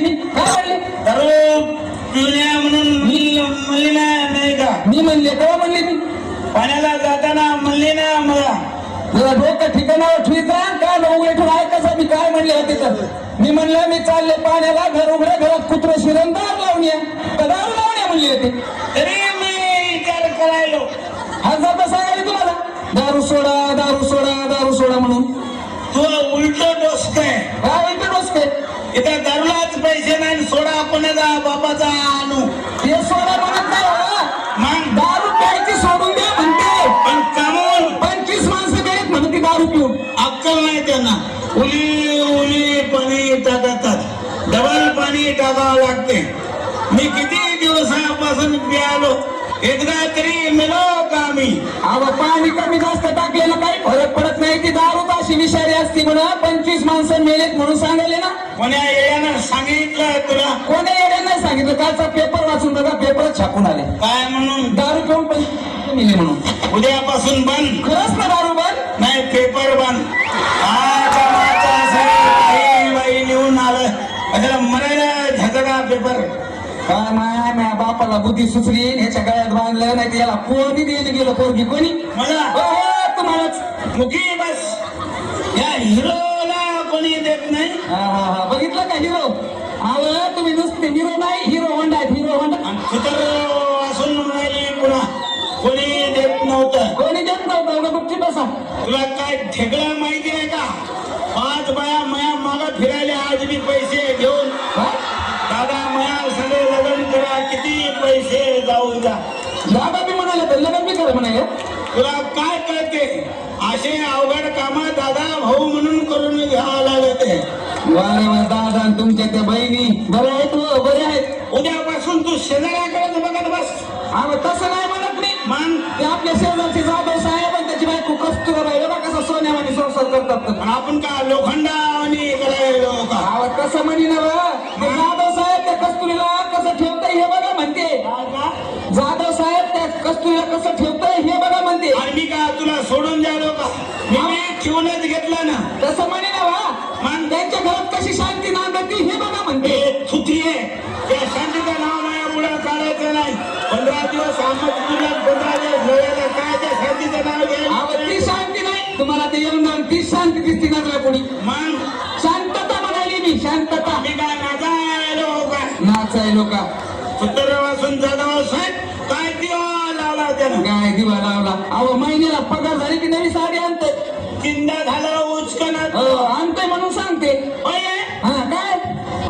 मी काय म्हणले म्हणून मी म्हणली नाही का? मी म्हणले मी. पाण्याला जाताना म्हणले ना मला. तुला डोकं ठिकाणावर ठेवीचा काय उघडे ठेवून ऐकायचं? मी काय म्हणले होते तर? मी म्हणलं मी चालले पाण्याला घर उघडे घरात कुत्र शिरण दार लावून या. तर दारू लावून या म्हणले होते? तरी मी विचार करायलो. हजार तर सांगायला तुम्हाला? दारू सोडा दारू सोडा दारू सोडा म्हणून. तू उलट वाईट डोसके इथं दारूलाच पैसे नाही सोडा कोणाचा बापाचा आणू. ते सोडा म्हणत नाही हो. मग? दारू प्यायची सोडून द्या म्हणते. पण कमवून पंचवीस माणसं गेलीत म्हणून ती दारू पिऊन. अक्कल नाही त्यांना. उली उली पाणी टाकतात. डबल पाणी टाकावं लागते. मी किती दिवसापासून प्यालो? एकदा तरी मिळो का मी अहो पाणी कमी जास्त टाकलेलं काही फरक पडत नाही. ती दारूच अशी विषारी असती म्हणून पंचवीस माणसं मेलेत म्हणून सांगायले ना. कोण्या येण्यानं सांगितलं तुला? कोणी येणे नाही सांगितलं? कालचा पेपर वाचून बघा पेपर छापून आले. काय म्हणून? दारू पिऊन पण मेले म्हणून. उद्यापासून बंद. खरंच ना दारू बंद? नाही पेपर बंद. बाई लिहून आलं. त्याला मरायला झटका पेपर. काय माया बापाला बुद्धी सुचली ह्याच्या गळ्यात बांधलं नाही तर याला कोणी द्यायला गेलं पोरगी कोणी? मला? हो, हो, तुम्हालाच. मुखी बस. या हिरोला कोणी देत नाही? हा हा हा. बघितलं का हिरो अहो तुम्ही नुसते हिरो नाही हिरो होंडा हिरो होंडा. राहिली पुन्हा. कोणी देत नव्हतं. कोणी देत नव्हतं? एवढं बसा. तुला काय ठेकला माहिती आहे का? पाच बाया मया माग फिरायला आज बी पैसे घेऊन? दादा मया सगळे लग्न करा किती पैसे जाऊ द्या. दादा बी म्हणाले तर लग्न बी करा म्हणाले. तुला काय कळते? असे अवघड काम दादा भाऊ म्हणून करून घ्यावं लागते वारे वा दादा तुमच्या त्या बहिणी. बरे आहेत हो बरे आहेत. उद्यापासून तू शेजाऱ्याकडे बघत बस. अहो तसं नाही म्हणत मी. मान. ते आपल्या शेजारचे जाधव साहेब आणि त्याची बायको कस्तुराबाई. बघा कसं सोन्यावानी संसार करतात. तर. आपण का लोखंडा आणि करायलो का? अहो तसं म्हणी ना बा. ते कस्तुरीला कसं ठेवताय हे बघा म्हणते आणि मी का तुला सोडून द्यालो का? मी ठेवूनच घेतला ना. तसं म्हणे ना. मान त्यांच्या घरात कशी शांती नांदती हे बघा म्हणते थुतीये त्या शांतीचं नाव माझ्या पुढे काढायचं नाही. पंधरा दिवस पंधरा काय त्या शांतीचं नाव अहो ती शांती नाही. तुम्हाला ते येऊन जाऊन ती शांती दिसती ना कोणी? मग शांतता म्हणाली मी शांतता. मी काय नाचा आलो हो का? नाचाय लोका सत्तर वाजून जाधव साहेब काय दिवा लावला त्यानं काय दिवा लावला अहो महिन्याला पगार झाली की नवी साडी आणते. चिंता झाला उचकनात हो आणते म्हणून सांगते. हा काय?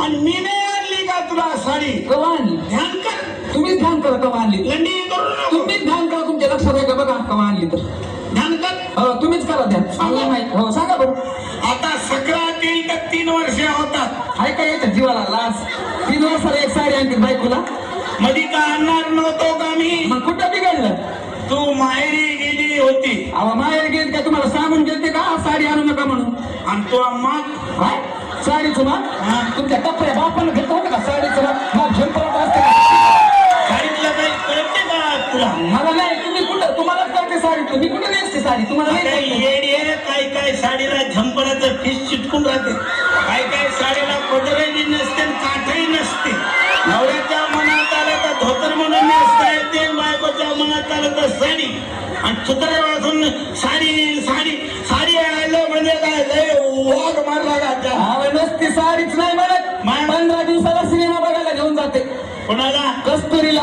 आणि मी नाही आणली का तुला साडी? कवा आणली? ध्यान कर. तुम्हीच ध्यान करा कवा आणली. लंडी करू नको. तुम्हीच ध्यान करा तुमच्या लक्षात आहे का बघा कवा आणली तर. ध्यान कर. हो तुम्हीच करा ध्यान. सांगा. माहिती हो सांगा बरं. आता सक्रात येईल तर तीन वर्ष होतात. ऐका याच्या जीवाला लाज? तीन वर्षाला एक साडी आणते बायकोला? मधी का आणणार नव्हतो का मी? मग कुठं बिघडलं? तू माहेरी गेली होती. अहो माहेर गेल का तुम्हाला सांगून गेलते का? साडी आणू नका म्हणून. आणि तू अम्मा काय साडी तुम्हा हा. तुमच्या कपड्या बापानं घेतलं होतं का साडी तुम्हा मग झेंपरात असते का? साडीतलं काही कळते का तुला? मला नाही तुम्ही कुठं? तुम्हाला कळते साडी? तुम्ही कुठं नेसते साडी? तुम्हाला नाही. येडी आहे काय काय साडीला झंपराचं फिश चिटकून राहते. काय काय साडीला पदरही नसते? तर साडी. आणि सुत्र वाजून साडी साडी साडी आलं म्हणजे काय? लय वाघ मारला का नसती साडीच नाही म्हणत. पंधरा दिवसाला सिनेमा बघायला घेऊन जाते. कोणाला? कस्तुरीला.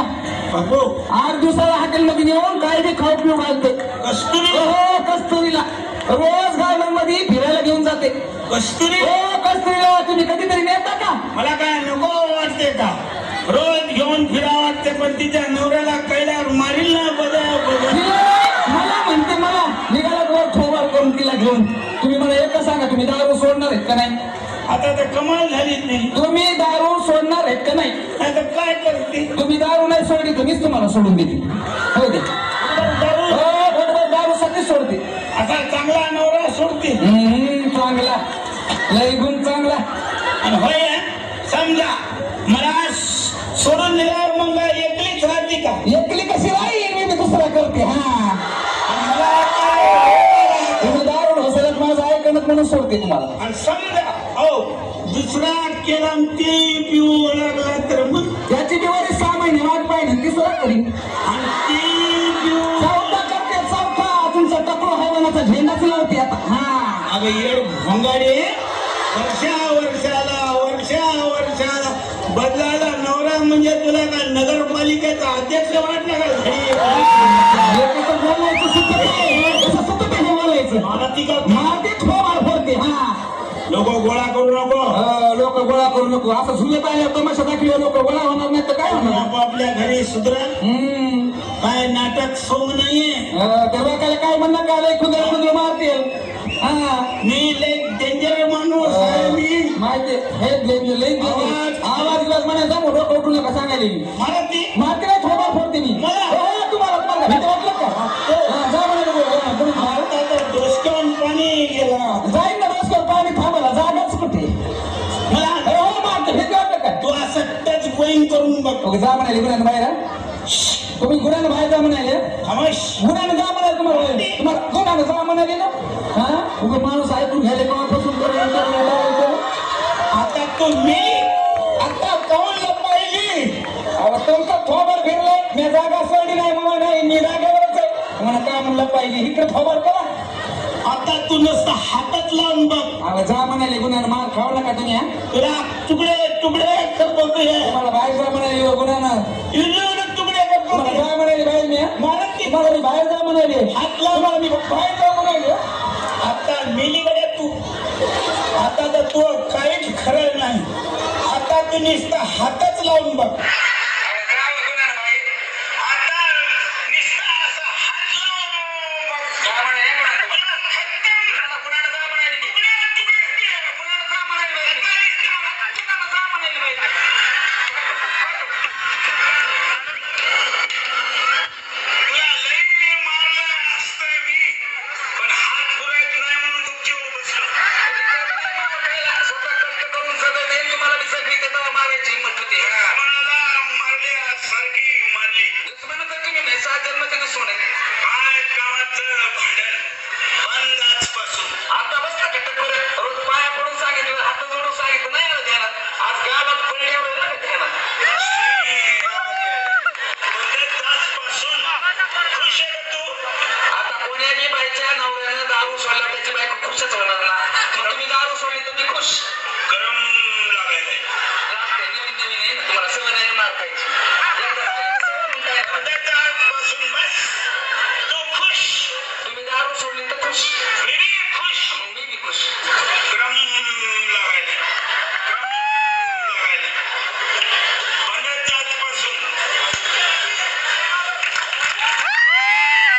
बापू. आठ दिवसाला हॉटेलमध्ये येऊन काय बी खाऊ पिऊ घालते. कस्तुरी हो कस्तुरीला. रोज गार्डनमध्ये फिरायला घेऊन जाते. कस्तुरी? हो कस्तुरीला. तुम्ही कधीतरी नेता का? मला काय नको वाटते का? रोज घेऊन फिरा वाटते पण तिच्या नवऱ्याला कळल्यावर का नाही. आता तर कमाल झालीच नाही तुम्ही दारू सोडणार आहेत का नाही? आता काय करते? तुम्ही दारू नाही सोडली तर मीच तुम्हाला सोडून देते हो दे. दारू हो बरोबर दारू साठी सोडते. असा चांगला नवरा सोडते. हम्म, चांगला. लय गुण चांगला. आणि होय समजा. म्हणून सोडते तुम्हाला. आणि समजा हो दुसरा केला आणि ते पिऊ लागला तर मग? त्याची दिवाळी सहा महिने वाट पाहिजे तिसरा करी आणि ते पिऊ चौथा करते चौथा. तुमचा टकलो हैवानाचा झेंडाच लावते आता. हा. अगं येड भोंगाडे वर्षा वर्षाला वर्षा वर्षाला. बदलायला नवरा म्हणजे तुला काय नगरपालिकेचा अध्यक्ष वाटला का? घरी बोलायचं हे मारते थोबाड फोडते हा. लोक गोळा करू नको. लोक गोळा करू नको. असं झुलत आल्या तमाशा दाखले लोक गोळा होणार नाही तर काय होणार? आपापल्या घरी सुधरा. काय नाटक सोंग नाहीये? लोकांना काय म्हणणं काय लय खुदर खुदर मारतील? हा. मी लय डेंजर माणूस आहे मी. माहिती हे लय- आवाज- बिवाज म्हणायचा मोठं कटू नका सांगायला. मी मला ती मारते नाही थोबाड फोडते मी? हो, हो, तुम्हाला वाटलं का? ओके, जा म्हणाले गुन्ह्यानं बाहेर? तुम्ही गुन्ह्यानं बाहेर जा म्हणाले गुन्ह्यानं जा म्हणाले तुम्हाला. तुम्हाला गुन्ह्यानं जा म्हणाले ना हा उगा माणूस ऐकून घ्यायला लावायचं. आता तू मी आता कौन लपायली अहो, तुमचं थोबड फिरलंय मी जागा सोडली नाही म्हणून नाही मी जागेवरच आहे म्हणा काय म्हणलं पाहिजे इकडे थोबड करा आता तू नुसतं हातात लावून बघ अहो, जा म्हणाले गुन्ह्यानं मार खाऊ नका तुम्ही तुला तुकडे तुकडे कर बघूया तुम्हाला बाहेर जा म्हणाले गुन्ह्यानं इल्लून तुकडे कर तुम्हाला बघूया जा म्हणाले बाहेर मी? मला ती तुम्हाला मी बाहेर जा म्हणाले. हात लाव. तुम्हाला मी बाहेर जा म्हणाले. आता मिलीकडे तू. आता तर तू काहीच खरं नाही. आता तू नुसतं हातच लावून बघ. बाईच्या नवऱ्यानं दारू सोडला त्याची बायको खुशच होणार ना मग तुम्ही दारू सोडली तर मी खुश. गरम लागायला लागते नवीन नवीन आहे. ना तुम्हाला सवय नाही मार खायची. तुम्ही दारू सोडली तर खुश.